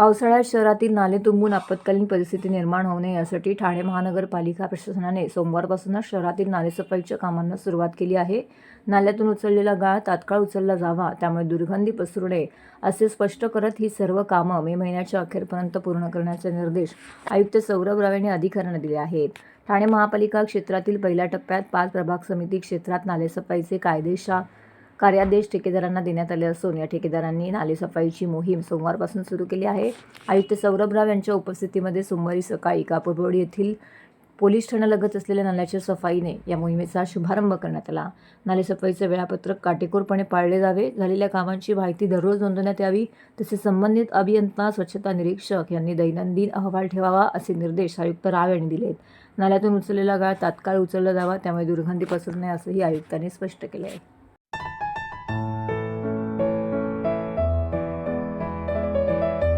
पावसाळ्यात शहरातील नाले तुंबून आपत्कालीन परिस्थिती निर्माण होऊ नये यासाठी ठाणे महानगरपालिका प्रशासनाने सोमवारपासूनच शहरातील नालेसफाईच्या कामांना सुरुवात केली आहे. नाल्यातून उचललेला गाळ तात्काळ उचलला जावा त्यामुळे दुर्गंधी पसरू नये असे स्पष्ट करत ही सर्व कामं मे महिन्याच्या अखेरपर्यंत पूर्ण करण्याचे निर्देश आयुक्त सौरभ राव यांनी अधिकाऱ्यांना दिले आहेत. ठाणे महापालिका क्षेत्रातील पहिल्या टप्प्यात पाच प्रभाग समिती क्षेत्रात नालेसफाईचे कायदेशा कार्यादेश ठेकेदारांना देण्यात आले असून या ठेकेदारांनी नालेसफाईची मोहीम सोमवारपासून सुरू केली आहे. आयुक्त सौरभ राव यांच्या उपस्थितीमध्ये सोमवारी सकाळी कापूरबोड येथील पोलीस ठाण्यालगत असलेल्या नाल्याच्या सफाईने या मोहिमेचा शुभारंभ करण्यात आला. नालेसफाईचे वेळापत्रक काटेकोरपणे पाळले जावे झालेल्या कामांची माहिती दररोज नोंदवण्यात यावी तसेच संबंधित अभियंता स्वच्छता निरीक्षक यांनी दैनंदिन अहवाल ठेवावा असे निर्देश आयुक्त राव यांनी दिलेत. नाल्यातून उचललेला गाळ तात्काळ उचलला जावा त्यामुळे दुर्गंधी पसरू नये असंही आयुक्तांनी स्पष्ट केले आहे.